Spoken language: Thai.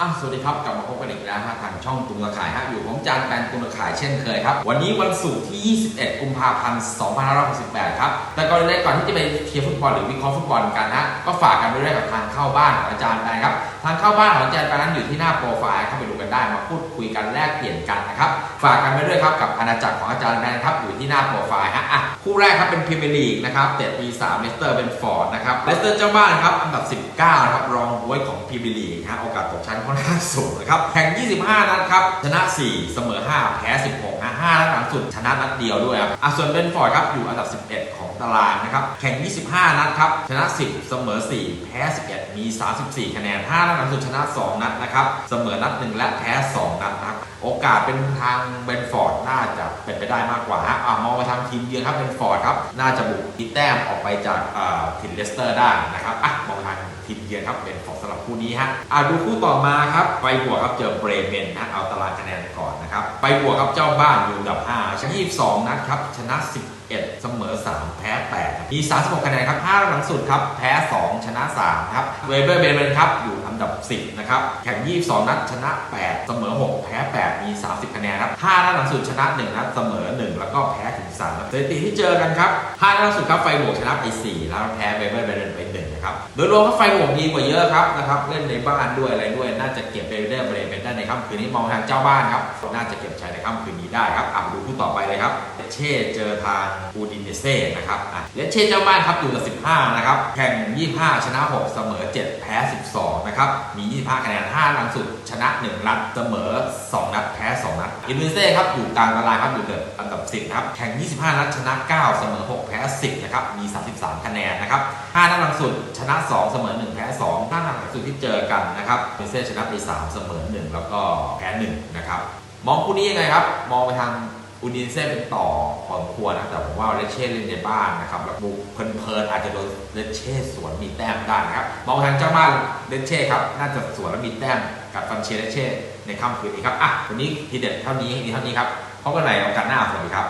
อะสวัสดีครับกลับมาพบกันอีกแล้วฮะทางช่องตุงระขายฮะอยู่ผมจานแปนตุงระขายเช่นเคยครับ วันนี้วันศุกร์ที่ 21 กุมภาพันธ์ 2568 ครับ แต่ก่อนเลยก่อนที่จะไปเทียร์ฟุตบอลหรือวิเคราะห์ฟุตบอลกันนะก็ฝากกันไว้ด้วยกับทางเข้าบ้านของอาจารย์แปนครับ ทางเข้าบ้านของอาจารย์แปนั้นอยู่ที่หน้าโปรไฟล์เข้าไปดูกันได้มาพูดคุยกันแลกเปลี่ยนกันนะครับฝากกันไว้ด้วยครับกับอาณาจักรของอาจารย์แปนครับอยู่ที่หน้าโปรไฟล์ฮะอะ คู่แรกครับเป็นพรีเมียร์ลีกนะครับเตะปี3เลสเตอร์เป็นฟอร์ดนะครับเลสเตอร์เจ้าบ้านครับอันดับ 19นะครับรองบวยของพรีเมียร์ลีกฮะโอกาสตกชั้นค่อนข้างสูงนะครับแข่ง 25 นัดครับชนะ 4 เสมอ 5 แพ้ 16นะ5นัดหลังสุดชนะนัดเดียวด้วยครับอะส่วนเบนฟอร์ดครับอยู่อันดับ 11 ของตารางนะครับแข่ง 25 นัดครับชนะ 10 เสมอ 4 แพ้ 11 มี 34 คะแนน5นัดหลังสุดชนะ 2 นัดนะครับเสมอนัด 1 และแพ้ 2 นัดนะครับโอกาสเป็นทางเบนฟอร์ดน่าจะ เป็นไปได้มากกว่าฮะมองไปทางทีมเยือนครับเป็นฟอร์ดครับน่าจะบุกทีแต้มออกไปจากถิ่นเลสเตอร์ได้นะครับอะมองทางทีมเยือนครับเป็นฟอร์ดสำหรับคู่นี้ฮะอะดูคู่ต่อมาครับไปบวกครับเจอเบรเมนนะเอาตารางคะแนนก่อนนะครับไปบวกครับเจ้าบ้านอยู่อันดับ5ชนะ22นัดครับชนะ11 เสมอ 3 แพ้ 8 มี 36 คะแนนครับ5หลังสุดครับ แพ้ 2 ชนะ 3 ครับ เวเบอร์เบรเมนครับ อยู่อันดับ 10 นะครับ แข่ง 22 นัด ชนะ 8 เสมอ 6 แพ้ 8 มี 30 คะแนนครับ5นัดหลังสุดชนะ 1 นัด เสมอ 1 แล้วก็แพ้ถึง3สถิติที่เจอกันครับ5นัดหลังสุดครับ ไฟบวกชนะไป 4 แล้วแพ้เวเบอร์เบรเมนไป 1 นะครับโดยรวมครับไฟบวกดีกว่าเยอะครับนะครับเล่นในบ้านด้วยอะไรด้วยน่าจะเก็บเวเบอร์เบรเมนได้ในค่ำคืนนี้มองทางเจ้าบ้านครับน่าจะเก็บชัยในค่ำคืนนี้ได้ครับอะดูคู่ต่อไปเลยครับเช่เจอทางอูดินเนเซ่นะครับอะเลเช่เจ้าบ้านครับอยู่กับ15 นะครับ แข่ง 25 ชนะ 6 เสมอ 7 แพ้ 12 นะครับ มี 25 คะแนน 5 ลังสุด ชนะ 1 นัด เสมอ 2 นัด แพ้ 2 นัด อินเดเซ่ครับ อยู่กลางตารางครับ อยู่เดอันดับ 10นะครับ แข่ง 25 นัด ชนะ 9 เสมอ 6 แพ้ 10 นะครับ มี 33 คะแนน นะครับ 5 นัด ลังสุดชนะ 2 เสมอ 1 แพ้2 5นัดหลังสุดที่เจอกันนะครับอินเดเซ่ชนะไป 3 เสมอ 1 แล้วก็แพ้1นะครับ มองคู่นี้ยังไงครับ มองไปทางอูดินเซ่เป็นต่อพอสมควรนะ แต่ผมว่าเลเช่เล่นในบ้านนะครับแล้วบุกเพลินๆอาจจะโดนเลเช่สวนมีแต้มได้นะครับ มองทางเจ้าบ้านเลเช่ครับ น่าจะสวนแล้วมีแต้มกับฟันเชียเลเช่ในค่ำคืนนี้ครับอะวันนี้ทีเด็ดเท่านี้มีเท่านี้ครับพบกันใหม่โอกาสหน้าสวัสดีครับ